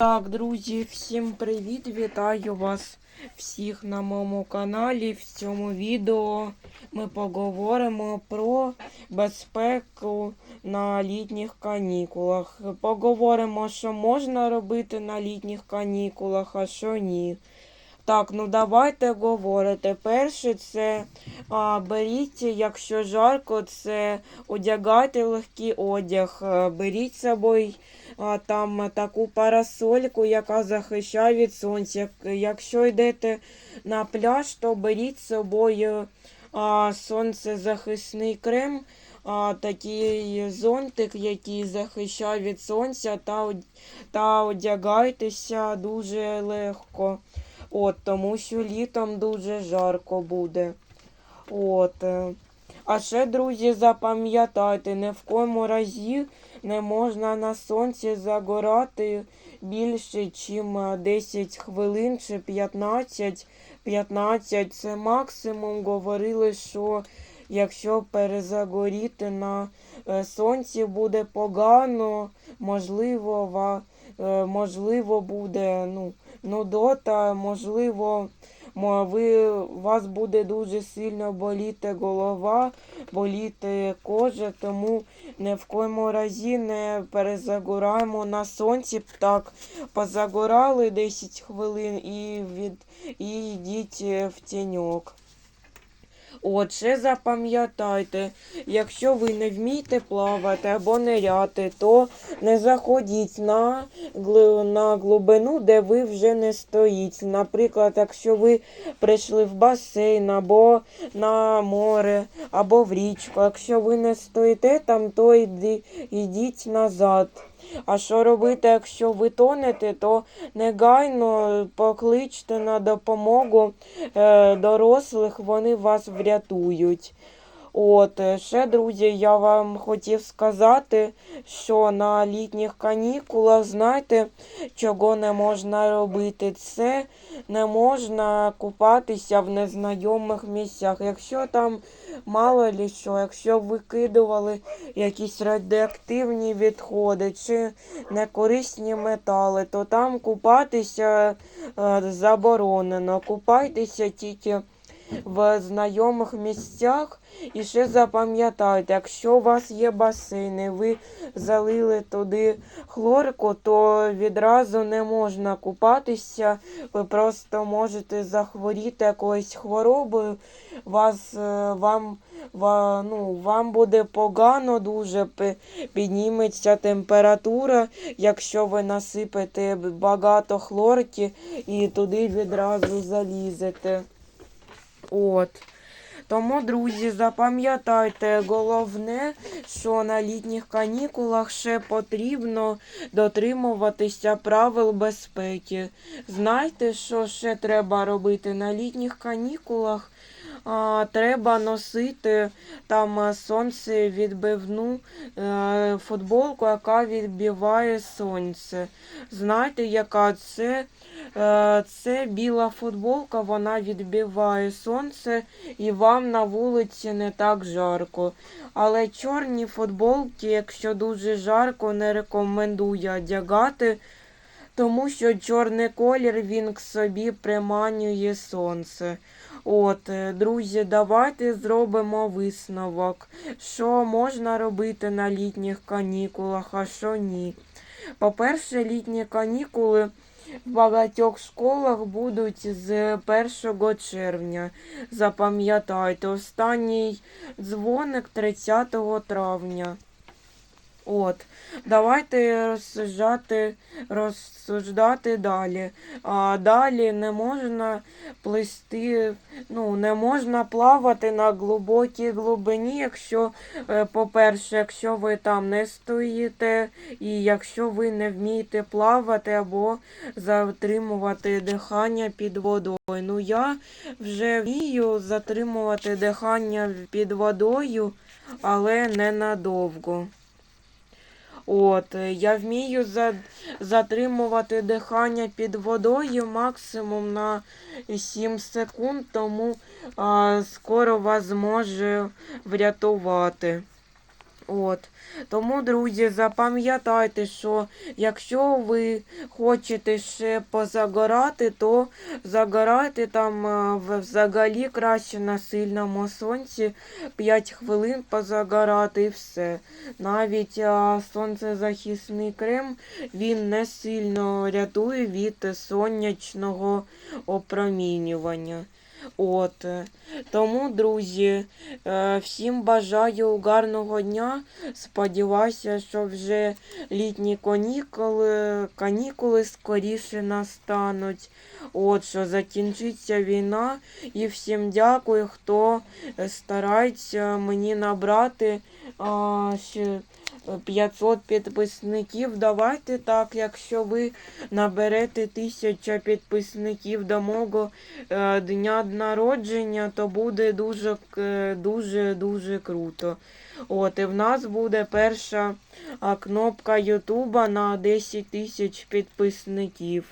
Так, друзі, всім привіт! Вітаю вас всіх на моєму каналі. В цьому відео ми поговоримо про безпеку на літніх канікулах. Поговоримо, що можна робити на літніх канікулах, а що ні. Так, ну давайте говорити. Перше, це а, беріть, якщо жарко, це одягайте легкий одяг. Е, Беріть з собою а, там таку парасольку, яка захищає від сонця. Якщо йдете на пляж, то беріть з собою а, сонцезахисний крем, а, такий зонтик, який захищає від сонця, та, та одягайтеся дуже легко. От, тому що літом дуже жарко буде. От. е. А ще, друзі, запам'ятайте, ні в кому разі не можна на сонці загорати більше, ніж 10 хвилин чи 15. 15 це максимум. Говорили, що якщо перезагоріти на е, сонці буде погано, можливо, е, можливо буде ну, нудота, можливо, ви, у вас буде дуже сильно боліти голова, боліти кожа, тому ні в коєму разі не перезагораємо на сонці. Так, позагорали 10 хвилин і, від, і йдіть е, в тіньок. Отже, запам'ятайте, якщо ви не вмієте плавати або ниряти, то не заходіть на, на глибину, де ви вже не стоїть. Наприклад, якщо ви прийшли в басейн або на море, або в річку, якщо ви не стоїте там, то йди, йдіть назад. А що робити, якщо ви тонете, то негайно покличте на допомогу е, дорослих, вони вас врятують. От, е, ще, друзі, я вам хотів сказати, що на літніх канікулах, знаєте, чого не можна робити? Це не можна купатися в незнайомих місцях. Якщо там мало лі що, якщо викидували якісь радіоактивні відходи чи некорисні метали, то там купатися е, заборонено. Купайтеся тільки в знайомих місцях. І ще запам'ятайте, якщо у вас є басейн, і ви залили туди хлорку, то відразу не можна купатися. Ви просто можете захворіти якоюсь хворобою. Вас, е, вам, ва, ну, вам буде погано дуже підніметься температура, якщо ви насипете багато хлорки і туди відразу залізете. От. Тому, друзі, запам'ятайте, головне, що на літніх канікулах ще потрібно дотримуватися правил безпеки. Знаєте, що ще треба робити на літніх канікулах? А, треба носити там е, сонцевідбивну е, футболку, яка відбиває сонце. Знаєте, яка це? Е, Це біла футболка, вона відбиває сонце і вам на вулиці не так жарко. Але чорні футболки, якщо дуже жарко, не рекомендую одягати, тому що чорний колір він к собі приманює сонце. От, е, друзі, давайте зробимо висновок, що можна робити на літніх канікулах, а що ні. По-перше, літні канікули в багатьох школах будуть з 1 червня. Запам'ятайте, останній дзвоник 30 травня. От, давайте розсуждати, розсуждати далі. А далі не можна плисти, ну, не можна плавати на глибокій глибині, якщо, е, по-перше, якщо ви там не стоїте, і якщо ви не вмієте плавати або затримувати дихання під водою. Ну, я вже вмію затримувати дихання під водою, але ненадовго. От, я вмію затримувати дихання під водою максимум на 7 секунд, тому а, скоро вас зможу врятувати. От. Тому, друзі, запам'ятайте, що якщо ви хочете ще позагорати, то загорайте там е, взагалі краще на сильному сонці 5 хвилин позагорати і все. Навіть а, сонцезахисний крем він не сильно рятує від сонячного опромінювання. От. Тому, друзі, е, всім бажаю гарного дня. Сподіваюся, що вже літні канікули, канікули скоріше настануть. От що закінчиться війна. І всім дякую, хто старається мені набрати а, ще 500 підписників. Давайте так, якщо ви наберете 1000 підписників до мого е, дня народження, то буде дуже-дуже дуже круто. От, і в нас буде перша кнопка Ютуба на 10 тисяч підписників.